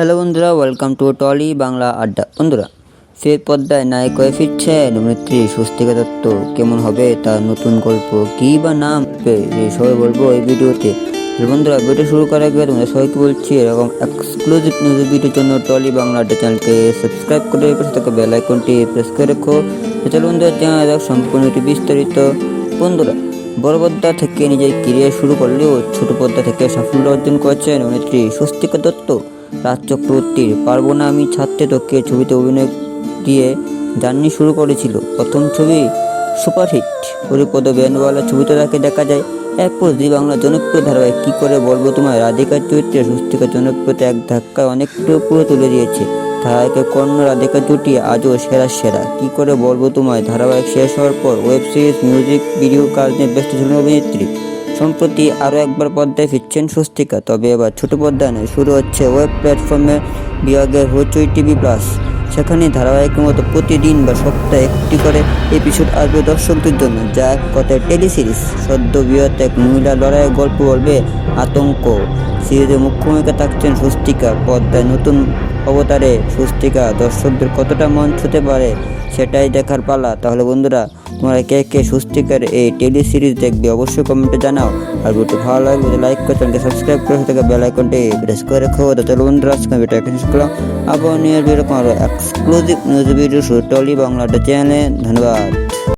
Hello বন্ধুরা welcome to trolley Bangla আড্ডা। বন্ধুরা ফের পর্দায় নায়ক হয়ে ফিরছেন অভিনেত্রী স্বস্তিকা দত্ত। কেমন হবে তার নতুন গল্প, কী বা নাম? সবাই বলব এই ভিডিওতে। বন্ধুরা ভিডিও শুরু করার আগে তোমরা সবাইকে বলছি, এরকম এক্সক্লুসিভ নিউজ ভিডিওর জন্য টলি বাংলা আড্ডা চ্যানেলকে সাবস্ক্রাইব করে পাশে থাকা বেল আইকনটি প্রেস করে রেখো। চলো বন্ধুরা, জানা সম্পূর্ণ বিস্তারিত। বন্ধুরা বড় পর্দা থেকে নিজের ক্যারিয়ার শুরু করলেও ছোট পর্দা থেকে সাফল্য অর্জন করেছেন অভিনেত্রী স্বস্তিকা দত্ত। রাজ চক্রবর্তীর পারব না আমি ছাড়তে তোকে ছবিতে অভিনয় দিয়ে জার্নি শুরু করেছিল। প্রথম ছবি সুপারহিট। হরিপদ বেনওয়ালা ছবিতে তাকে দেখা যায়। এরপর জি বাংলা জনপ্রিয় ধারাবাহিক কী করে বলব তোমায়? রাধিকার চরিত্রে স্বস্তিকার জনপ্রিয়তা এক ধাক্কায় অনেক পুরো তুলে দিয়েছে। ধারাবাহিকের কর্ণ রাধিকা জুটি, আজও সেরা সেরা। কী করে বলব তোমায়? ধারাবাহিক শেষ হওয়ার পর ওয়েব সিরিজ, মিউজিক, ভিডিও কাজ নিয়ে ব্যস্ত ছিলেন অভিনেত্রী। সম্প্রতি আরও একবার পর্দায় ফিরছেন স্বস্তিকা, তবে এবার ছোট পর্দায় নয়, শুরু হচ্ছে ওয়েব প্ল্যাটফর্মে বিভাগের হইচই টিভি প্লাস। সেখানে ধারাবাহিকের মতো প্রতিদিন বা সপ্তাহে একটি করে এপিসোড আসবে দর্শকদের জন্য, যা এক কথায় টেলি সিরিজ সদ্য বিহত এক মহিলা লড়াইয়ের গল্প বলবে আতঙ্ক। সিরিজে মুখ্য ভূমিকা থাকছেন স্বস্তিকা, পর্দায় নতুন অবতারে স্বস্তিকা দর্শকদের কতটা মন ছুতে পারে সেটাই দেখার পালা। তাহলে বন্ধুরা, তোমরা কে কে স্বস্তিকার এই টেলি সিরিজ দেখবে অবশ্যই কমেন্টে জানাও। আর ভিডিও ভালো লাগবে লাইক করে চ্যানেলকে সাবস্ক্রাইব করে থেকে বেল আইকনটি প্রেস করে রেখো। তো চলো বন্ধুরা, আজকে ভিডিও এখানে করলাম। আবার নিয়ে ভিডিও কোনো এক্সক্লুসিভ নিউজ ভিডিও টলি বাংলাটা চ্যানেলে ধন্যবাদ।